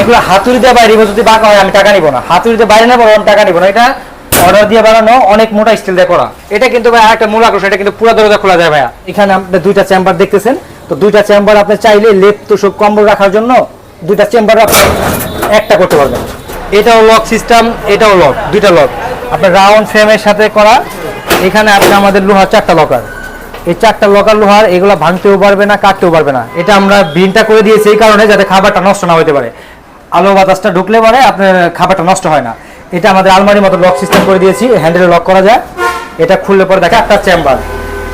এগুলো হাতুড়ি দিয়ে বাইরে যদি বাঁকা হয় আমি টাকা নিব না। হাতুড়ি দিয়ে বাইরে না আমি টাকা নিব না। এটা অর্ডার দিয়ে বানানো, অনেক মোটা স্টিল দিয়ে করা। এটা কিন্তু ভাই একটা মূল আকর্ষণ, এটা কিন্তু পুরো দরজা খোলা যায় ভাইয়া। এখানে আপনি দুইটা চেম্বার দেখতেছেন। তো দুইটা চেম্বার আপনি চাইলে লেপ, তোষক, কম্বল রাখার জন্য দুইটা চেম্বার আপনি একটা করতে পারবেন। এটাও লক সিস্টেম এটাও লক দুইটা লক আপনার রাউন্ড ফ্রেমের সাথে করা। এখানে আপনি আমাদের লোহার চারটা লকার এই চারটা লকার লোহার, এগুলো ভাঙতেও পারবে না, কাটতেও পারবে না। এটা আমরা বিনটা করে দিয়েছি এই কারণে যাতে খাবারটা নষ্ট না হতে পারে। আলো বাতাসটা ঢুকলে পরে আপনার খাবারটা নষ্ট হয় না। এটা আমাদের আলমারির মতো লক সিস্টেম করে দিয়েছি হ্যান্ডেল লক করা যায়। এটা খুললে পরে দেখা একটা চেম্বার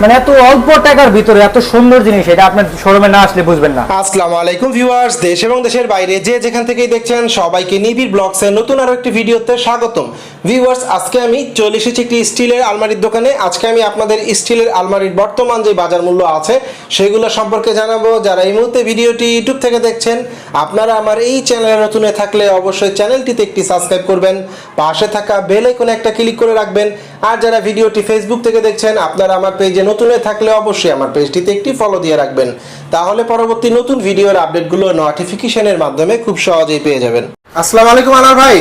মানে এত অল্প টাকার ভিতরে এত সুন্দর জিনিস, এটা আপনার শোরুমে না আসলে বুঝবেন না। আসসালামু আলাইকুম ভিউয়ার্স দেশ এবং দেশের বাইরে যে যেখান থেকেই দেখছেন, সবাইকে নিবিড় ব্লগসের নতুন আরও একটি ভিডিওতে স্বাগতম। ভিউয়ার্স আজকে আমি চলে এসেছি একটি স্টিলের আলমারির দোকানে। আজকে আমি আপনাদের স্টিলের আলমারির বর্তমান যে বাজার মূল্য আছে, সেগুলো সম্পর্কে জানাব। যারা এই মুহূর্তে ভিডিওটি ইউটিউব থেকে দেখছেন, আপনারা আমার এই চ্যানেলে নতুন থাকলে অবশ্যই চ্যানেলটিতে একটি সাবস্ক্রাইব করবেন। পাশে থাকা বেল আইকনে একটা ক্লিক করে রাখবেন। আর যারা ভিডিওটি ফেসবুক থেকে দেখছেন, আপনারা আমার পেজে নতুন থাকলে অবশ্যই আমার পেজটিতে একটি ফলো দিয়ে রাখবেন। তাহলে পরবর্তী নতুন ভিডিওর আপডেটগুলো নোটিফিকেশনের মাধ্যমে খুব সহজেই পেয়ে যাবেন। আসসালামু আলাইকুম আনার ভাই।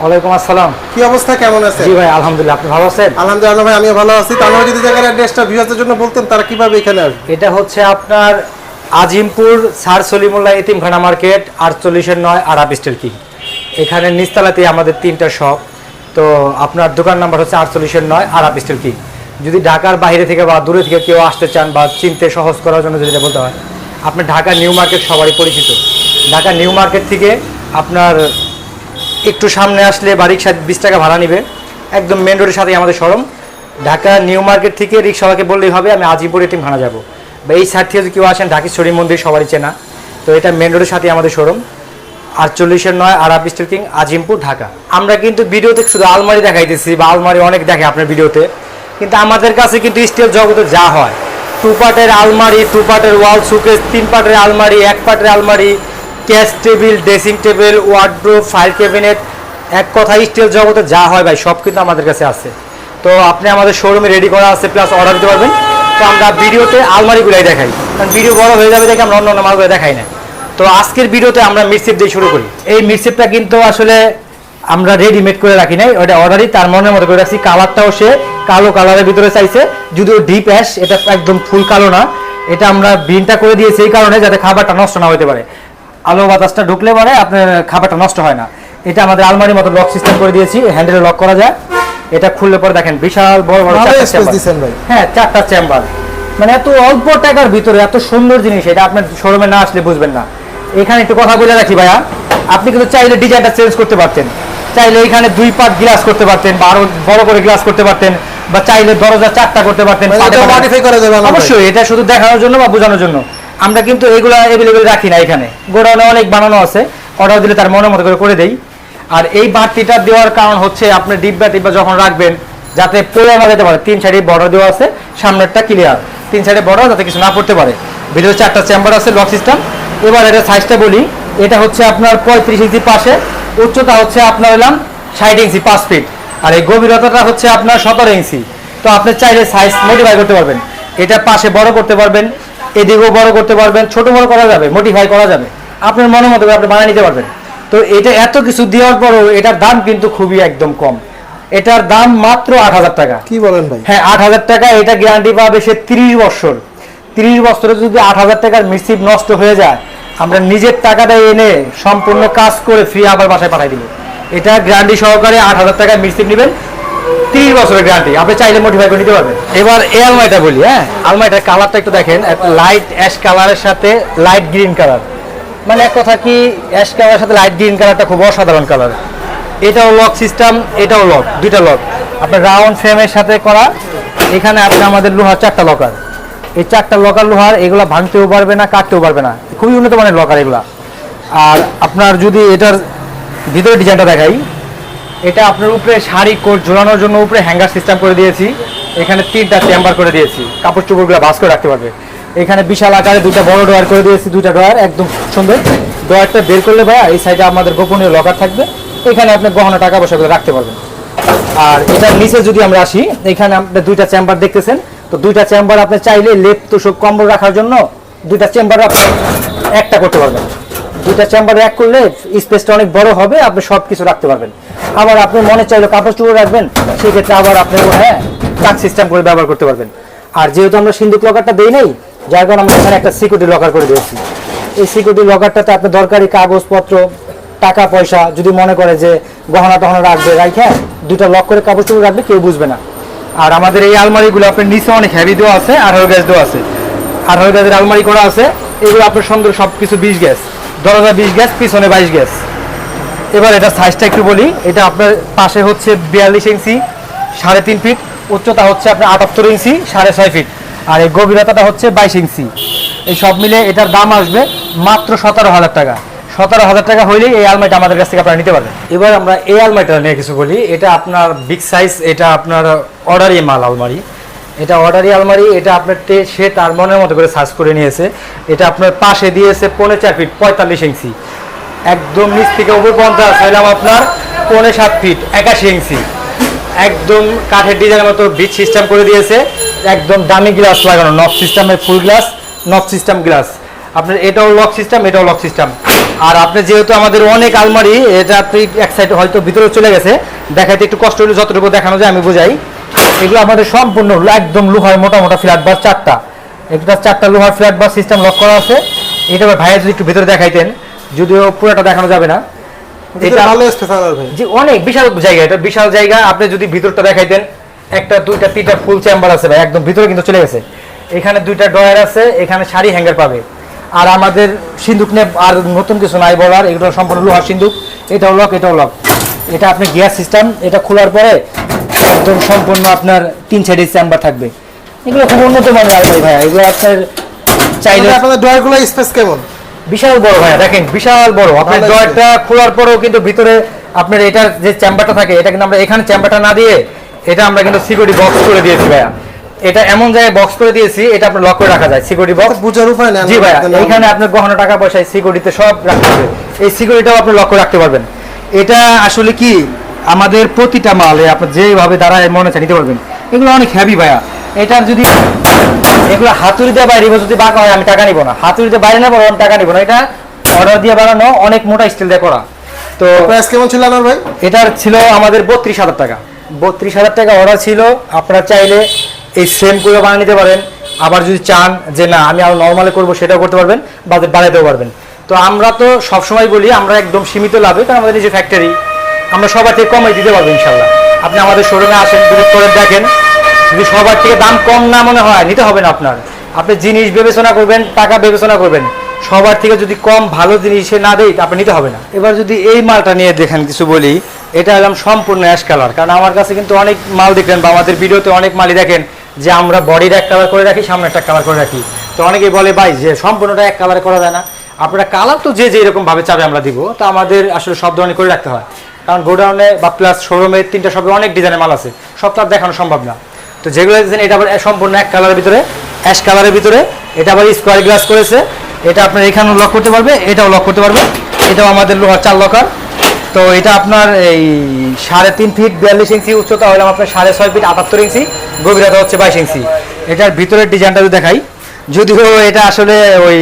ওয়ালাইকুম আসসালাম। কি অবস্থা? কেমন আছে জি ভাই আলহামদুলিল্লাহ আপনি ভালো আছেন? আলহামদুলিল্লাহ ভাই আমিও ভালো আছি। তাহলে যদি জায়গার অ্যাড্রেসটা ভিউয়ারদের জন্য বলতেন তারা কীভাবে এখানে আসবে? এটা হচ্ছে আপনার আজিমপুর সার সলিমুল্লাহ এতিমখানা মার্কেট আটচল্লিশের নয় আরাব স্টিল কি। এখানে নিস্তালাতে আমাদের তিনটা শপ তো আপনার দোকান নাম্বার হচ্ছে আটচল্লিশের নয় আরাব স্টিল কি। যদি ঢাকার বাইরে থেকে বা দূরে থেকে কেউ আসতে চান বা চিনতে সহজ করার জন্য যদি বলতে হয়। আপনার ঢাকা নিউ মার্কেট সবারই পরিচিত। ঢাকা নিউ মার্কেট থেকে আপনার একটু সামনে আসলে বাড়ির সাথে বিশ টাকা ভাড়া নিবে। একদম মেন রোডের সাথেই আমাদের শোরুম ঢাকা নিউ মার্কেট থেকে রিক্সাওয়ালাকে বললেই হবে, আমি আজিপুর ভাড়া যাব। বা এই সাইড থেকে যদি কেউ আসেন ঢাকেশ্বরী মন্দির সবারই চেনা। তো এটা মেন রোডের সাথেই আমাদের শোরুম আটচল্লিশের নয় Arab Steel King, Azimpur, Dhaka. আমরা কিন্তু ভিডিওতে শুধু আলমারি দেখাইতেছি, বা আলমারি অনেক দেখে আপনার ভিডিওতে। কিন্তু আমাদের কাছে কিন্তু স্টিল জগতে যা হয়। টু পার্টের আলমারি, টু পার্টের ওয়াল সুকেস তিন পার্টের আলমারি, এক পার্টের আলমারি cash table, dressing table wardrobe file cabinet এক কথা স্টিল জগতে যা হয় ভাই, সব কিন্তু আমাদের কাছে আছে। তো আপনি আমাদের শোরুমে রেডি করা আছে প্লাস অর্ডার দিতে পারবেন। তো আমরা ভিডিওতে আলমারিগুলাই দেখাই। কারণ ভিডিও বড় হয়ে যাবে দেখে আমরা অন্য অন্য মালগুলো দেখাই না। তো আজকের ভিডিওতে আমরা মিরসিপ দিয়ে শুরু করি। এই মিরসিপটা কিন্তু আসলে আমরা রেডিমেড করে রাখি নাই। ওটা অর্ডারই তার মনের মতো করে রাখছি। কালারটাও সে কালো কালারের ভিতরে চাইছে। যদিও ডিপ অ্যাশ এটা একদম ফুল কালো না। এটা আমরা বিনটা করে দিয়েছি এই কারণে যাতে খাবারটা নষ্ট না হতে পারে। আলো বাতাসটা ঢুকলে পরে আপনার খাবারটা নষ্ট হয় না। এটা আমাদের আলমারি মতো লক সিস্টেম করে দিয়েছি হ্যান্ডেলে লক করা যায়। এটা খুললে পরে দেখেন বিশাল বড় বড়। হ্যাঁ চারটা চেম্বার মানে এত অল্প টাকার ভিতরে এত সুন্দর জিনিস এটা আপনার শোরুমে না আসলে বুঝবেন না। এখানে একটু কথা বলে রাখি ভাইয়া আপনি কিন্তু চাইলে ডিজাইনটা চেঞ্জ করতে পারতেন। চাইলে এখানে দুই পার্ট গ্লাস করতে পারতেন বা আরও বড় করে গ্লাস করতে পারতেন বা চাইলে দরজা চারটা করতে পারতেন মানে। অবশ্যই এটা শুধু দেখানোর জন্য বা বোঝানোর জন্য। আমরা কিন্তু এগুলো অ্যাভেলেবেল রাখি না এখানে। গোডাউনে অনেক বানানো আছে। অর্ডার দিলে তার মনের মতো করে করে দেই। আর এই বাড়তিটা দেওয়ার কারণ হচ্ছে আপনি ডিব্বা টিব্বা যখন রাখবেন, যাতে পড়ে না যেতে পারে। তিন সাইডে বর্ডার দেওয়া আছে, সামনেরটা ক্লিয়ার তিন সাইডে বর্ডার যাতে কিছু না পড়তে পারে। ভিতরে চারটা চেম্বার আছে লক সিস্টেম এবার এটা সাইজটা বলি, এটা হচ্ছে আপনার পঁয়ত্রিশ ইঞ্চি পাশে। উচ্চতা হচ্ছে আপনার এলাম ষাট ইঞ্চি, পাঁচ ফিট আর এই গভীরতাটা হচ্ছে আপনার সতেরো ইঞ্চি। তো আপনি চাইলে সাইজ মডিফাই করতে পারবেন। এটা পাশে বড় করতে পারবেন। এদিকেও বড় করতে পারবেন ছোট বড় করা যাবে মডিফাই করা যাবে। আপনার মনের মতো আপনি বানিয়ে নিতে পারবেন। তো এটা এত কিছু দেওয়ার পরও এটার দাম কিন্তু খুবই একদম কম। এটার দাম মাত্র আট হাজার টাকা। কি বলেন ভাই? হ্যাঁ আট হাজার টাকা এটা গ্যারান্টি পাবে সে তিরিশ বছর। তিরিশ বছরে যদি আট হাজার টাকার মিসিপ নষ্ট হয়ে যায় আমরা নিজের টাকাটা এনে সম্পূর্ণ কাজ করে ফ্রি আবার বাসায় পাঠাই দিব। এটা গ্যারান্টি সহকারে আট হাজার টাকায় মিসিপ নেবেন। তিরিশ বছরের গ্যারান্টি আপনি চাইলে মোটিফাই করে নিতে পারবেন। এবার এই আলমারিটা বলি হ্যাঁ? আলমারিটার কালারটা একটু দেখেন। লাইট অ্যাশ কালারের সাথে লাইট গ্রিন কালার মানে এক কথা কি অ্যাশ কালারের সাথে লাইট গ্রিন কালারটা খুব অসাধারণ কালার এটাও লক সিস্টেম এটাও লক দুইটা লক আপনার রাউন্ড ফ্রেমের সাথে করা, এখানে আপনি আমাদের লোহার চারটা লকার এই চারটা লকার লোহার, এগুলা ভাঙতেও পারবে না, কাটতেও পারবে না। খুবই উন্নত মানের লকার এগুলা। আর আপনার যদি এটার ভিতরে ডিজাইনটা দেখাই এটা আপনার উপরে শাড়ি কোট ঝোলানোর জন্য উপরে হ্যাঙ্গার সিস্টেম করে দিয়েছি। এখানে তিনটা চেম্বার করে দিয়েছি। কাপড় চোপড়গুলো ভাস করে রাখতে পারবে। এখানে বিশাল আকারে দুটো বড় ডয়ার করে দিয়েছি দুটা ডয়ার একদম সুন্দর। ডয়ারটা বের করলে ভাইয়া এই সাইডে আমাদের গোপনীয় লকার থাকবে। এখানে আপনি গহনা, টাকা পয়সা করে রাখতে পারবেন। আর এটার নিচে যদি আমরা আসি, এখানে আপনি দুইটা চেম্বার দেখতেছেন। তো দুইটা চেম্বার আপনি চাইলে লেপ তোষক কম্বল রাখার জন্য দুইটা চেম্বার আপনি একটা করতে পারবেন। দুইটা চেম্বার এক করলে স্পেসটা অনেক বড় হবে, আপনি সব কিছু রাখতে পারবেন। আবার আপনি মনে চাইলে কাপড় চোপড় রাখবেন, সেক্ষেত্রে আবার আপনি হ্যাঁ টাক সিস্টেম করে ব্যবহার করতে পারবেন। আর যেহেতু আমরা সিন্ধুক লকারটা দেই নাই, যার কারণে আমরা এখানে একটা সিকিউরিটি লকার করে দিয়েছি। এই সিকিউরিটি লকারটাতে আপনি দরকারি কাগজপত্র, টাকা পয়সা, যদি মনে করে যে গহনা টহনা রাখবে রাইখে দুটা লক করে কাপড় চোপড় রাখবে, কেউ বুঝবে না। আর আমাদের এই আলমারিগুলো আপনার নিচে অনেক হেভি দেওয়া আছে আঠারো গ্যাস দেওয়া আছে। আঠারো গ্যাসের আলমারি করা আছে, এগুলো আপনার সুন্দর সব কিছু বিশ গ্যাস দরজা বিশ গ্যাস পিছনে বাইশ গ্যাস এবার এটা সাইজটা একটু বলি। এটা আপনার পাশে হচ্ছে বিয়াল্লিশ ইঞ্চি, সাড়ে তিন ফিট উচ্চতা হচ্ছে আপনার আটাত্তর ইঞ্চি, সাড়ে ছয় ফিট আর এই গভীরতাটা হচ্ছে বাইশ ইঞ্চি। এই সব মিলে এটার দাম আসবে মাত্র সতেরো হাজার টাকা। সতেরো হাজার টাকা হইলেই এই আলমারিটা আমাদের কাছ থেকে আপনারা নিতে পারবেন। এবার আমরা এই আলমারিটা নিয়ে কিছু বলি। এটা আপনার বিগ সাইজ এটা আপনার অর্ডারি মাল আলমারি। এটা অর্ডারি আলমারি, এটা আপনার সে তার মনের মতো করে সার্চ করে নিয়েছে। এটা আপনার পাশে দিয়েছে পৌনে চার ফিট, পঁয়তাল্লিশ ইঞ্চি। একদম নিচ থেকে উপর পঞ্চাশ আসলাম আপনার পৌনে সাত ফিট, একাশি ইঞ্চি। একদম কাঠের ডিজাইনের মতো বিট সিস্টেম করে দিয়েছে। একদম দামি গ্লাস লাগানো নব সিস্টেমের full glass knob system glass আপনার এটাও লক সিস্টেম এটাও লক সিস্টেম আর আপনি যেহেতু আমাদের অনেক আলমারি, এটা আপনি এক সাইড হয়তো ভিতরে চলে গেছে, দেখাইতে একটু কষ্ট হলে যতটুকু দেখানো যায় আমি বুঝাই। এগুলো আমাদের সম্পূর্ণ একদম লোহার মোটা মোটা ফ্ল্যাট বার চারটা। একটা চারটা লোহার ফ্ল্যাট বার সিস্টেম লক করা আছে। এটা ভাইয়া যদি একটু ভিতরে দেখাইতেন যদিও পুরোটা দেখানো যাবে না। এটা অনেক বিশাল জায়গা এটা বিশাল জায়গা। আপনি যদি ভিতরটা দেখাইতেন একটা দুইটা তিনটা ফুল চেম্বার আছে ভাই একদম ভিতরে কিন্তু চলে গেছে। এখানে দুইটা ডয়ার আছে এখানে শাড়ি হ্যাঙ্গার পাবে। আর আমাদের সিন্ধুক নিয়ে আর নতুন কিছু নাই বলার এগুলো সম্পূর্ণ লোহার সিন্ধুক। এটাও লক এটাও লক এটা আপনি গ্যাস সিস্টেম এটা খোলার পরে একদম সম্পূর্ণ আপনার তিন সাইডের চেম্বার থাকবে। এগুলো খুব উন্নত মানের আলমারি ভাইয়া। এগুলো আপনার চাইলে আপনাদের ডয়ারগুলো স্পেস কেমন? বিশাল বড় ভাইয়া দেখেন বিশাল বড়। আপনার ভালো ডয়ারটা খোলার পরেও কিন্তু ভিতরে আপনার এটার যে চেম্বারটা থাকে এটা কিন্তু আমরা এখানে চেম্বারটা না দিয়ে এটা আমরা কিন্তু সিকিউরিটি বক্স করে দিয়েছি ভাইয়া। এটা এমন জায়গায় বক্স করে দিয়েছি এটা আপনার লক করে রাখা যায় সিকিউরিটি বক্স বুঝার উপায় নেই জি ভাইয়া এখানে আপনার গহনা টাকা পয়সা সিকিউরিটিতে সব রাখতে হবে এই সিকিউরিটিটাও আপনি লক করে রাখতে পারবেন। এটা আসলে কি? আমাদের প্রতিটা মালে আপনি যেভাবে দাঁড়ায় মনে চাই নিতে পারবেন। এগুলো অনেক হ্যাভি ভাইয়া। এটার যদি এগুলো হাতুড়ি হাতুড়িতে বাইরে যদি বাঁকা হয় আমি টাকা নিব না। হাতুড়িতে বাইরে নেব আমি টাকা নিব না। এটা অর্ডার দিয়ে বানানো অনেক মোটা স্টিল দিয়ে করা। তো প্রাইস কেমন ছিল আমার ভাই? এটার ছিল আমাদের বত্রিশ হাজার টাকা। বত্রিশ হাজার টাকা অর্ডার ছিল। আপনারা চাইলে এই সেম করে বানিয়ে নিতে পারেন। আবার যদি চান যে না আমি আরও নর্মালে করব সেটাও করতে পারবেন বাজেট বাড়াইতেও পারবেন। তো আমরা তো সবসময় বলি আমরা একদম সীমিত লাভে কারণ আমাদের নিজে ফ্যাক্টরি আমরা সবার থেকে কমাই দিতে পারব ইনশাল্লাহ। আপনি আমাদের শোরুমে আসেন ভিজিট করে দেখেন, যদি সবার থেকে দাম কম না মনে হয়, নিতে হবে না আপনার। আপনি জিনিস বিবেচনা করবেন, টাকা বিবেচনা করবেন। সবার থেকে যদি কম ভালো জিনিসে না দেয় আপনি নিতে হবে না। এবার যদি এই মালটা নিয়ে দেখেন, কিছু বলি, এটা হলাম সম্পূর্ণ অ্যাশ কালার। কারণ আমার কাছে কিন্তু অনেক মাল দেখলেন, বা আমাদের ভিডিওতে অনেক মালই দেখেন, যে আমরা বডির এক কালার করে রাখি, সামনে একটা কালার করে রাখি। তো অনেকেই বলে, ভাই, যে সম্পূর্ণটা এক কালার করা যায় না। আপনারা কালার তো যে যে ভাবে চাবে আমরা দিব, তো আমাদের আসলে সব ধরনের করে রাখতে হয়। কারণ গোডাউনে বা প্লাস শোরুমে তিনটা সবে অনেক ডিজাইনের মাল আছে। সব তো আর দেখানো সম্ভব না। তো যেগুলো দেখছেন, এটা আবার সম্পূর্ণ এক কালারের ভিতরে অ্যাশ কালারের ভিতরে। এটা আবার স্কোয়ার গ্লাস করেছে। এটা আপনার এখানেও লক করতে পারবে, এটাও লক করতে পারবে। এটাও আমাদের লোহার চার লকার তো এটা আপনার এই সাড়ে তিন ফিট বিয়াল্লিশ ইঞ্চি উচ্চতা হলাম আপনার সাড়ে ছয় ফিট আটাত্তর ইঞ্চি, গভীরতা হচ্ছে বাইশ ইঞ্চি। এটার ভিতরের ডিজাইনটা যদি দেখাই, যদিও এটা আসলে ওই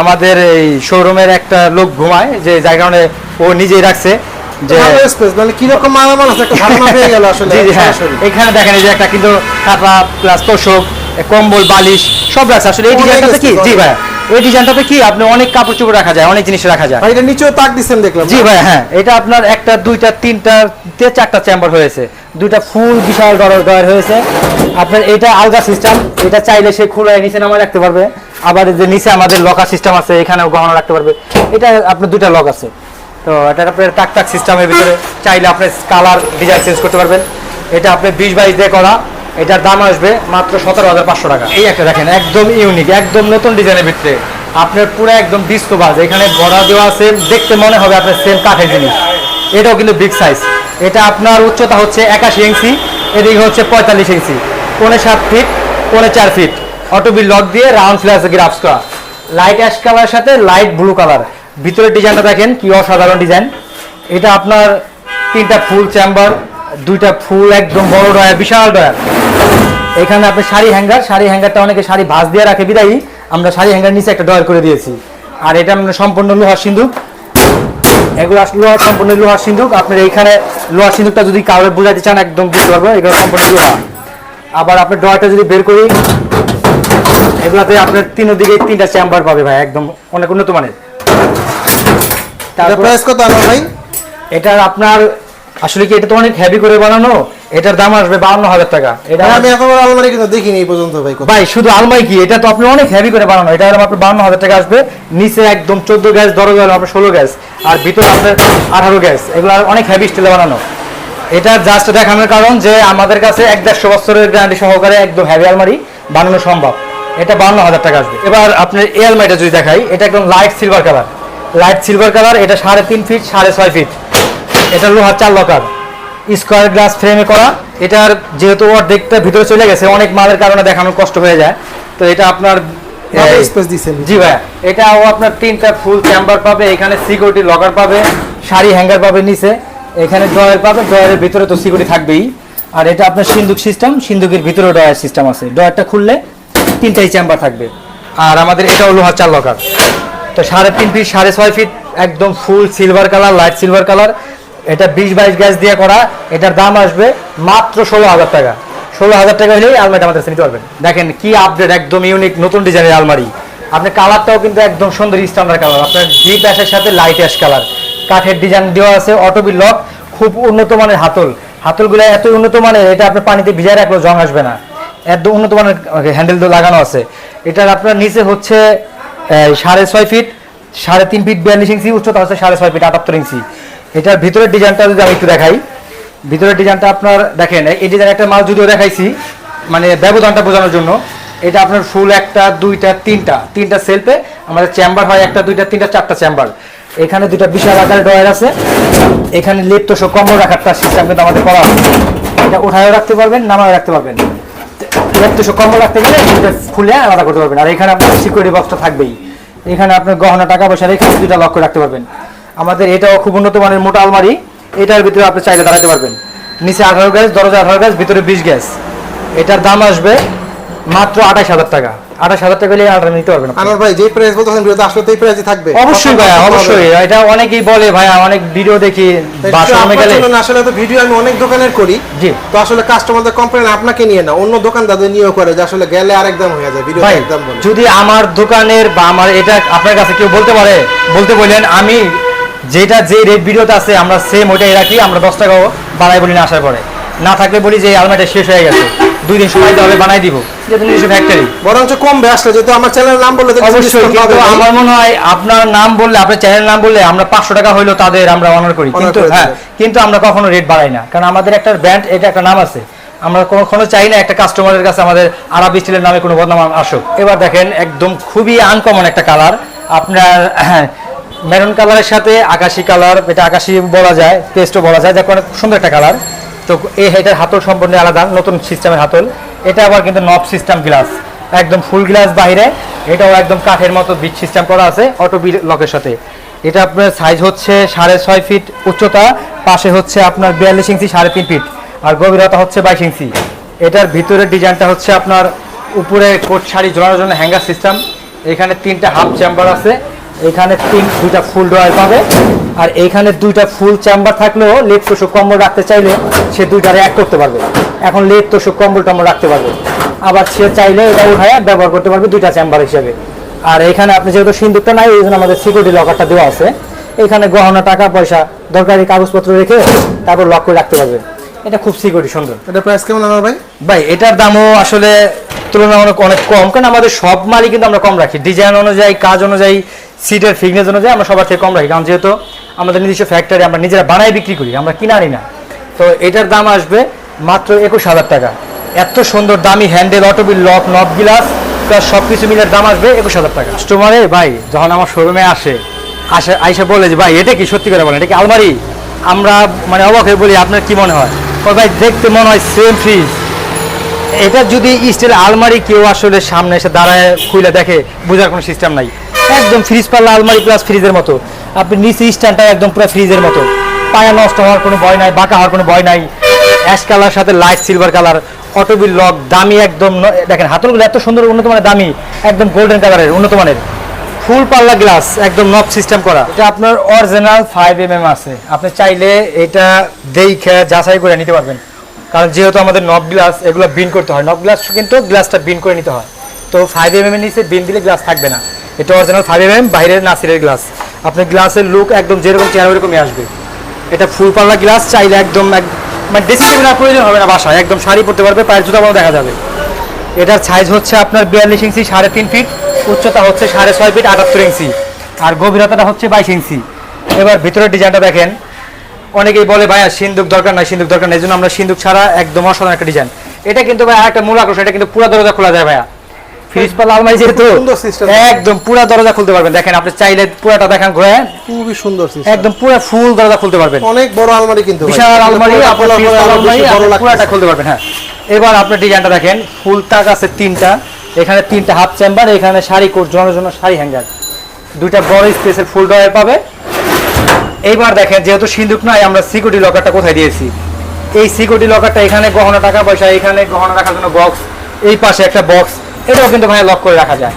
আমাদের এই শোরুমের একটা লোক ঘুমায়, যে যার কারণে ও নিজেই রাখছে যে স্পেস মানে কি রকম মালামাল আছে? একটা ধারণা পেয়ে গেল আসলে জি জি হ্যাঁ। এখানে দেখেন যে একটা কিন্তু খাতা প্লাস তোষক কম্বল বালিশ সব রাখছে। আসলে এই ডিজাইনটাতে কি? জি ভাই। এই ডিজাইনটাতে কি? আপনি অনেক কাপড় চোপড় রাখা যায় অনেক জিনিস রাখা যায়। এটা নিচেও তাক দিচ্ছেন দেখলাম জি ভাই হ্যাঁ। এটা আপনার একটা দুইটা তিনটা তে চারটা চেম্বার হয়েছে। দুইটা ফুল বিশাল ডর ডয়ার হয়েছে। আপনার এটা আলগা সিস্টেম এটা চাইলে সে খুলে নিচে নামায় রাখতে পারবে। আবার যে নিচে আমাদের লকার সিস্টেম আছে এখানেও গহনা রাখতে পারবে। এটা আপনার দুইটা লক আছে। তো এটা আপনার টাক টাক সিস্টেমের ভিতরে চাইলে আপনি কালার ডিজাইন চেঞ্জ করতে পারবেন। এটা আপনি বিশ বাইশ দিয়ে করা, এটার দাম আসবে মাত্র সতেরো হাজার পাঁচশো টাকা। এই একটা দেখেন, একদম ইউনিক, একদম নতুন ডিজাইনের ভিতরে। আপনার পুরো একদম ডিস্কো বাজ, এখানে বড়া দেওয়া আছে, দেখতে মনে হবে আপনার সেম কাঠের জিনিস। এটাও কিন্তু বিগ সাইজ এটা আপনার উচ্চতা হচ্ছে একাশি ইঞ্চি, এদিকে হচ্ছে পঁয়তাল্লিশ ইঞ্চি। পৌনে সাত ফিট পৌনে চার ফিট অটোবিল লক দিয়ে রাউন্ড ফ্ল্যাশ গ্রাফস করা। লাইট অ্যাশ কালারের সাথে লাইট ব্লু কালার ভিতরের ডিজাইনটা দেখেন, কি অসাধারণ ডিজাইন। এটা আপনার তিনটা ফুল চেম্বার, দুইটা ফুল একদম বড় ডয়ার বিশাল ডয়ার এখানে আপনি শাড়ি হ্যাঙ্গার, শাড়ি হ্যাঙ্গারটা অনেকে শাড়ি ভাঁজ দিয়ে রাখে, বিদায়ী। আমরা শাড়ি হ্যাঙ্গার নিচে একটা ডয়ার করে দিয়েছি। আর এটা আমরা সম্পূর্ণ লোহার সিন্ধুক। এগুলো লোহার, সম্পূর্ণ লোহার সিন্ধুক। আপনার এইখানে লোহার সিন্ধুকটা যদি কাউকে বোঝাতে চান, একদম বুঝতে পারব, এগুলো সম্পূর্ণ লোহা। আবার আপনার ড্রয়ারটা যদি বের করি, এগুলাতে আপনার তিন দিকে তিনটা চেম্বার পাবে ভাই, একদম অনেক উন্নত মানের। তারপর প্রাইস কত আনোয়ার ভাই? এটার আপনার আসলে কি এটা তো অনেক হেভি করে বানানো? এটার দাম আসবে বাউন্ন হাজার টাকা। এটা আমি এখন আলমারি কিন্তু দেখিনি এই পর্যন্ত ভাই ভাই শুধু আলমারি কি? এটা তো আপনি অনেক হেভি করে বানানো। এটা আপনার বাউন্ন হাজার টাকা আসবে। নিচে একদম চোদ্দ গ্যাস দরজা হলো আপনার ষোলো গ্যাস। আর ভিতরে আপনার আঠারো গ্যাস। এগুলো অনেক হেভি স্টিলে বানানো। এটা জাস্ট দেখানোর কারণ যে আমাদের কাছে এক দেড়শো বছরের গ্যারান্টি সহকারে একদম হেভি আলমারি বানানো সম্ভব। এটা বাউন্ন হাজার টাকা আসবে। এবার আপনার এই আলমারিটা যদি দেখাই এটা একদম light silver colour light silver colour এটা সাড়ে তিন ফিট সাড়ে ছয় ফিট। এটা লোহার চার লকার। স্কোয়ার গ্লাস ফ্রেমে করা। এটার যেহেতু অর্ধেকটা ভিতরে চলে গেছে অনেক মালের কারণে দেখানোর কষ্ট হয়ে যায়। তো এটা আপনার জি ভাই এটাও আপনার তিনটা ফুল চেম্বার পাবে এখানে সিকিউরিটি লকার পাবে শাড়ি হ্যাঙ্গার পাবে নিচে। এখানে ড্রয়ার পাবে ড্রয়ারের ভিতরে তো সিকিউরিটি থাকবেই। আর এটা আপনার সিন্দুক সিস্টেম সিন্দুকের ভিতরে ড্রয়ার সিস্টেম আছে। ড্রয়ারটা খুললে তিনটাই চেম্বার থাকবে। আর আমাদের এটাও লোহার চার লকার। তো সাড়ে তিন ফিট সাড়ে ছয় ফিট একদম full silver colour light silver colour এটা বিশ বাইশ গ্যাস দিয়ে করা। এটার দাম আসবে মাত্র ষোলো হাজার টাকা। ষোলো হাজার টাকা হলেই আলমারিটা আমাদের নিতে পারবেন। দেখেন কি আপডেট একদম ইউনিক নতুন ডিজাইনের আলমারি। আপনার কালারটাও কিন্তু একদম সুন্দর স্ট্যান্ডার্ড কালার আপনার ডিপ অ্যাশের সাথে লাইট অ্যাশ কালার কাঠের ডিজাইন দেওয়া আছে অটোবি লক খুব উন্নত মানের হাতল। হাতলগুলো এত উন্নত মানের, এটা আপনার পানিতে ভিজায় রাখলেও জং আসবে না। একদম উন্নত মানের হ্যান্ডেল লাগানো আছে। এটার আপনার নিচে হচ্ছে সাড়ে ছয় ফিট সাড়ে তিন ফিট বিয়াল্লিশ ইঞ্চি উচ্চতা হচ্ছে সাড়ে ছয় ফিট আটাত্তর ইঞ্চি এটার ভিতরের ডিজাইনটা যদি আমি একটু দেখাই, ভিতরের ডিজাইনটা আপনার দেখেন, এই ডিজাইন একটা মাল যদিও দেখাইছি মানে ব্যবধানটা বোঝানোর জন্য, এটা আপনার ফুল একটা, দুইটা, তিনটা তিনটা সেলফে আমাদের চেম্বার হয় একটা, দুইটা, তিনটা, চারটা চেম্বার এখানে দুইটা বিশাল আকারে ডয়ার আছে, এখানে লিপ্ত সব কম্বল রাখার সিস্টেম কিন্তু আমাদের করা আছে। এটা উঠায়ও রাখতে পারবেন, নামায়ও রাখতে পারবেন। একটু কম্বল রাখতে গেলে খুলে আলাদা করতে পারবেন। আর এখানে আপনার সিকিউরিটি বক্সটা থাকবেই। এখানে আপনার গহনা, টাকা পয়সা রেখে দুইটা লক্ষ্য রাখতে পারবেন। আমাদের এটাও খুব উন্নত মানের মোটা আলমারি। এটার ভিতরে আপনি চাইলে দাঁড়াতে পারবেন। নিচে আঠারো গ্যাস, দরজা আঠারো গ্যাস, ভিতরে বিশ গ্যাস। এটার দাম আসবে মাত্র আঠাশ হাজার টাকা। আঠাশ হাজার টাকা হলে আলমারি নিতে পারবেন। আনোয়ার ভাই যে প্রাইস বলতেছেন ভিডিওতে আসলে তো এই প্রাইসই থাকবে। অবশ্যই ভাইয়া অবশ্যই। এটা অনেকেই বলে ভাইয়া অনেক ভিডিও দেখি বাসনে গেলে আসলে তো ভিডিও আমি অনেক দোকানের করি। জি। তো আসলে কাস্টমারদের কমপ্লেন আপনাকে নিয়ে না অন্য দোকানদারদের নিয়েও করে যে আসলে গেলে আরেকদম হয়ে যায় ভিডিও ভাই একদম বলে। যদি আমার দোকানের বা আমার এটা আপনার কাছে কেউ বলতে পারে বলতে বললেন আমি যেটা যে রেট ভিডিওতে আছে আমরা সেম ওইটাই রাখি আমরা দশ টাকাও বাড়াই বলি না আসার পরে। না থাকলে বলি যে এই আলমারিটা শেষ হয়ে গেছে। দুই দিন সময় হবে বানাই দিব। যেহেতু নিজস্ব ফ্যাক্টরি বরঞ্চ কমবে আসলে যেহেতু আমার চ্যানেলের নাম বললে অবশ্যই কিন্তু আমার মনে হয় আপনার নাম বললে আপনার চ্যানেল নাম বললে আমরা পাঁচশো টাকা হইলেও তাদের আমরা অনার করি। কিন্তু হ্যাঁ কিন্তু আমরা কখনো রেট বাড়াই না। কারণ আমাদের একটা ব্র্যান্ড এটা একটা নাম আছে। আমরা কখনো চাই না একটা কাস্টমারের কাছে আমাদের আরবি স্টিলের নামে কোনো বদনাম আসুক। এবার দেখেন একদম খুবই আনকমন একটা কালার আপনার মেরুন কালারের সাথে আকাশি কালার, এটা আকাশি বলা যায় পেস্টও বলা যায়। দেখো অনেক সুন্দর একটা কালার। তো এই এটার হাতল সম্পূর্ণ আলাদা, নতুন সিস্টেমের হাতল। এটা আবার কিন্তু নব সিস্টেম গ্লাস একদম ফুল গ্লাস বাইরে এটাও একদম কাঠের মতো বিট সিস্টেম করা আছে অটো বি লকের সাথে। এটা আপনার সাইজ হচ্ছে সাড়ে ছয় ফিট উচ্চতা, পাশে হচ্ছে আপনার বিয়াল্লিশ ইঞ্চি, সাড়ে তিন ফিট আর গভীরতা হচ্ছে বাইশ ইঞ্চি। এটার ভিতরের ডিজাইনটা হচ্ছে আপনার উপরে কোট শাড়ি ঝোলানোর জন্য হ্যাঙ্গার সিস্টেম এখানে তিনটা হাফ চেম্বার আছে। এখানে তিন দুইটা ফুল ড্রয়ার পাবে। আর এইখানে দুইটা ফুল চেম্বার থাকলেও লেপ তোষক কম্বল রাখতে চাইলে সে দুইটারে এক করতে পারবে। এখন লেপ তোষক কম্বল টম্বল রাখতে পারবে। আবার সে চাইলে এটা উঠায় ব্যবহার করতে পারবে দুইটা চেম্বার হিসেবে। আর এখানে আপনি যেহেতু সিন্দুকটা নাই এই জন্য আমাদের সিকিউরিটি লকারটা দেওয়া আছে। এখানে গহনা টাকা পয়সা দরকারি কাগজপত্র রেখে তারপর লক করে রাখতে পারবে। এটা খুব সিকিউরিটি সুন্দর। এটা প্রাইস কেমন আমার ভাই? ভাই এটার দামও আসলে তুলনামূলক অনেক কম। কারণ আমাদের সব মালই কিন্তু আমরা কম রাখি। ডিজাইন অনুযায়ী কাজ অনুযায়ী সিটের ফিটনেস অনুযায়ী আমরা সবার থেকে কম রাখি। কারণ যেহেতু আমাদের নিজস্ব ফ্যাক্টরি আমরা নিজেরা বানাই, বিক্রি করি, আমরা কিনা আনি না। তো এটার দাম আসবে মাত্র একুশ হাজার টাকা। এত সুন্দর দামি হ্যান্ডেল অটোবিল লক নব গিলাস প্লাস সব কিছু মিলে দাম আসবে একুশ হাজার টাকা। কাস্টমারে ভাই, যখন আমার শোরুমে আসে আসে, আইসা বলে যে, ভাই, এটা কি সত্যি করে বলেন? এটা কি আলমারি? আমরা মানে অবাক হয়ে বলি, আপনার কি মনে হয়? ভাই, দেখতে মনে হয় সেম ফ্রিজ এটা যদি স্টিল আলমারি কেউ আসলে সামনে এসে দাঁড়ায় খুলে দেখে, বোঝার কোনো সিস্টেম নাই। একদম ফ্রিজ পাল্লা আলমারি প্লাস ফ্রিজের মতো। আপনি নিচে স্ট্যান্ডটা একদম পুরো ফ্রিজের মতো। পায়া নষ্ট হওয়ার কোনো ভয় নাই, বাঁকা হওয়ার কোনো ভয় নাই। অ্যাশ কালার সাথে লাইট সিলভার কালার অটোবিল লক দামি একদম দেখেন, হাতলগুলো এত সুন্দর, উন্নত মানের, দামি, একদম গোল্ডেন কালারের উন্নত মানের। ফুল পাল্লা গ্লাস একদম নব সিস্টেম করা। এটা আপনার অরিজিনাল ফাইভ এম এম আছে। আপনি চাইলে এটা দেখে যাচাই করে নিতে পারবেন। কারণ যেহেতু আমাদের নব গ্লাস এগুলো বিন করতে হয়। নব গ্লাস কিন্তু গ্লাসটা বিন করে নিতে হয়। তো ফাইভ এম এম এর নিচে বিন দিলে গ্লাস থাকবে না। এটা অরিজিনাল ফাইভ এম বাইরের নাসিরের গ্লাস আপনি গ্লাসের লুক একদম যেরকম চেয়ার ওরকমই আসবে। এটা ফুল পাল্লা গ্লাস চাইলে একদম এক- মানে ড্রেসিং টেবিল প্রয়োজন হবে না বাসায়। একদম শাড়ি পরতে পারবে, পায়ের জুতা দেখা যাবে। এটার সাইজ হচ্ছে আপনার বিয়াল্লিশ ইঞ্চি, সাড়ে তিন ফিট উচ্চতা হচ্ছে সাড়ে ছয় ফিট আটাত্তর ইঞ্চি। আর গভীরতাটা হচ্ছে বাইশ ইঞ্চি। এবার ভিতরের ডিজাইনটা দেখেন। অনেকেই বলে, ভাইয়া, সিন্দুক দরকার নাই, সিন্দুক দরকার নাই। এই জন্য আমরা সিন্দুক ছাড়া একদম অসাধারণ একটা ডিজাইন এটা কিন্তু ভাই একটা মূল আকর্ষণ, এটা কিন্তু পুরো দরজা খোলা যায় ভাইয়া। ফ্রিজ পাল্লা আলমারি যেহেতু একদম পুরো দরজা খুলতে পারবেন। দেখেন আপনি চাইলে পুরাটা দেখেন ঘুরে। খুবই সুন্দর একদম পুরো ফুল দরজা খুলতে পারবেন। অনেক বড় আলমারি কিন্তু বিশাল আলমারি আপনার আলমারি। পুরাটা খুলতে পারবেন হ্যাঁ। এবার আপনার ডিজাইনটা দেখেন ফুল তাক আছে তিনটা। এখানে তিনটা হাফ চেম্বার এখানে শাড়ি কোট জনের জন্য শাড়ি হ্যাঙ্গার দুইটা বড় স্পেসের ফুল ড্রয়ার পাবে। এইবার দেখেন যেহেতু সিন্ধুক নাই আমরা সিকিউরিটি লকারটা কোথায় দিয়েছি? এই সিকিউরিটি লকারটা এখানে গহনা টাকা পয়সা এখানে গহনা রাখার জন্য বক্স এই পাশে একটা বক্স এটাও কিন্তু ভাই লক করে রাখা যায়।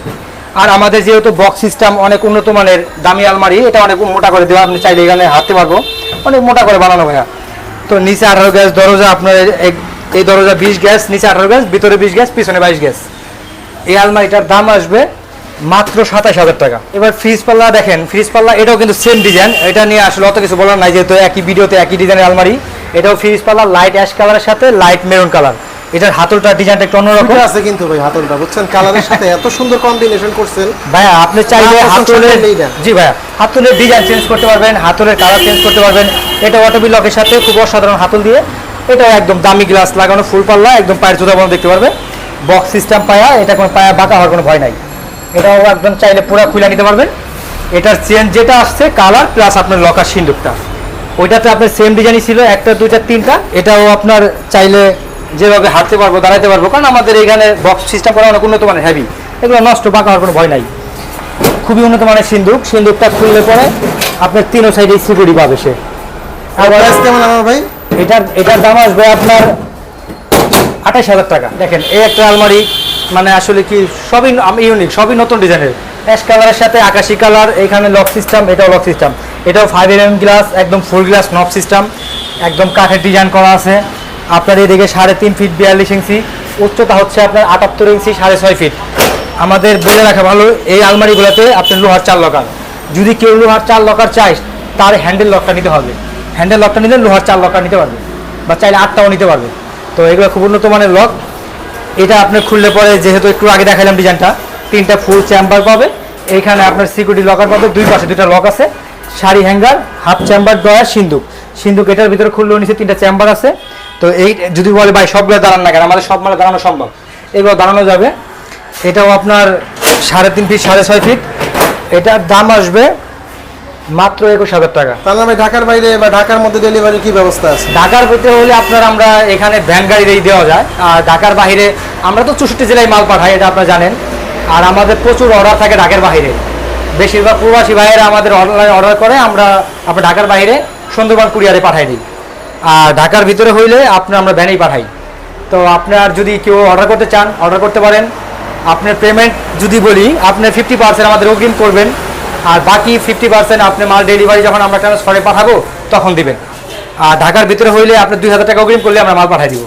আর আমাদের যেহেতু বক্স সিস্টেম অনেক উন্নত মানের, দামি আলমারি, এটা অনেক মোটা করে দেওয়া, আপনি চাইলে এখানে হাঁটতে পারব। অনেক মোটা করে বানানো ভাইয়া। তো নিচে আঠারো গ্যাস, দরজা আপনার এই- এই দরজা বিশ গ্যাস, নিচে আঠারো গ্যাস, ভিতরে বিশ গ্যাস, পিছনে বাইশ গ্যাস। এই আলমারিটার দাম আসবে মাত্র সাতাশ হাজার টাকা। এবার ফ্রিজ পাল্লা দেখেন ফ্রিজ পাল্লা, এটাও কিন্তু সেম ডিজাইন এটা নিয়ে আসলে অত কিছু বলার নাই, যেহেতু একই ভিডিওতে একই ডিজাইনের আলমারি। এটাও ফ্রিজ পাল্লা লাইট অ্যাশ কালারের সাথে লাইট মেরুন কালার এটার হাতলটা ডিজাইনটা একটু অন্যরকম। আছে কিন্তু ভাই হাতলটা বুঝছেন? কালারের সাথে এত সুন্দর কম্বিনেশন করছেন। ভাইয়া আপনি চাইলে হাতলের। জি ভাইয়া হাতলের ডিজাইন চেঞ্জ করতে পারবেন হাতলের কালার চেঞ্জ করতে পারবেন। এটা অটোবি লকের সাথে খুব অসাধারণ হাতল দিয়ে। এটাও একদম দামি গ্লাস লাগানো ফুল পাল্লা একদম পায়ের জুতা বন্ধ দেখতে পারবে বক্স সিস্টেম পায়া এটা কোনো পায়া বাঁকা হওয়ার কোনো ভয় নাই। এটাও একদম চাইলে পুরো খুলে নিতে পারবেন। এটার চেঞ্জ যেটা আসছে কালার প্লাস আপনার লকার সিন্দুকটা। ওইটাতে আপনার সেম ডিজাইনই ছিল একটা দুইটা তিনটা। এটাও আপনার চাইলে যেভাবে হাঁটতে পারব দাঁড়াতে পারব কারণ আমাদের এখানে বক্স সিস্টেম করা অনেক উন্নত মানের হেভি এগুলো নষ্ট বাঁকা হওয়ার কোনো ভয় নাই। খুবই উন্নত মানের সিন্দুক। সিন্দুকটা খুললে পরে আপনার তিনও সাইডে সিকিউরিটি পাবে সে। আর প্রাইস কেমন আমার ভাই? এটার এটার দাম আসবে আপনার আঠাশ হাজার টাকা। দেখেন এই একটা আলমারি মানে আসলে কি সবই ইউনিক সবই নতুন ডিজাইনের। অ্যাশ কালারের সাথে আকাশি কালার এখানে লক সিস্টেম এটাও লক সিস্টেম এটাও ফাইভ এম গ্লাস একদম ফুল গ্লাস নব সিস্টেম একদম কাঠের ডিজাইন করা আছে। আপনার এদিকে সাড়ে তিন ফিট বিয়াল্লিশ ইঞ্চি উচ্চতা হচ্ছে আপনার আটাত্তর ইঞ্চি সাড়ে ছয় ফিট আমাদের বলে রাখা ভালো, এই আলমারিগুলোতে আপনার লোহার চার লকার যদি কেউ লোহার চার লকার চায়, তার হ্যান্ডেল লকটা নিতে হবে হ্যান্ডেল লকটা নিলে লোহার চার লকার নিতে পারবে, বা চাইলে আটটাও নিতে পারবে। তো এগুলো খুব উন্নত মানের লক এটা আপনি খুললে পরে যেহেতু একটু আগে দেখালাম ডিজাইনটা, তিনটা ফুল চেম্বার পাবে। এইখানে আপনার সিকিউরিটি লকার পাবে, দুই পাশে দুইটা লক আছে। Sari hanger half chamber drawer সিন্দুক। সিন্দুক এটার ভিতরে খুললেও নিচে তিনটা চেম্বার আছে। তো এই যদি বলে ভাই সবগুলো দাঁড়ান না কেন? আমাদের সব মালে দাঁড়ানো সম্ভব। এগুলো দাঁড়ানো যাবে। এটাও আপনার সাড়ে তিন ফিট সাড়ে ছয় ফিট এটার দাম আসবে মাত্র একুশ হাজার টাকা। তাহলে ভাই ঢাকার বাইরে বা ঢাকার মধ্যে ডেলিভারি কি ব্যবস্থা আছে? ঢাকার ভিতরে হলে আপনার আমরা এখানে ভ্যান গাড়িতেই দেওয়া যায়। আর ঢাকার বাইরে আমরা তো চৌষট্টি জেলায় মাল পাঠাই এটা আপনারা জানেন। আর আমাদের প্রচুর অর্ডার থাকে ঢাকার বাইরে। বেশিরভাগ প্রবাসী ভাইয়েরা আমাদের অনলাইন অর্ডার করে আমরা আপনার ঢাকার বাইরে সুন্দরবন কুরিয়ারে পাঠাই দিই। আর ঢাকার ভিতরে হইলে আপনার আমরা ভ্যানেই পাঠাই। তো আপনার যদি কেউ অর্ডার করতে চান অর্ডার করতে পারেন। আপনার পেমেন্ট যদি বলি আপনার ফিফটি পার্সেন্ট আমাদের অগ্রিম করবেন। আর বাকি ফিফটি পার্সেন্ট আপনি মাল ডেলিভারি যখন আমরা ট্রান্সফারে পাঠাবো, তখন দিবেন। আর ঢাকার ভিতরে হইলে আপনি দুই হাজার টাকা অগ্রিম করলে আমরা মাল পাঠাই দিব।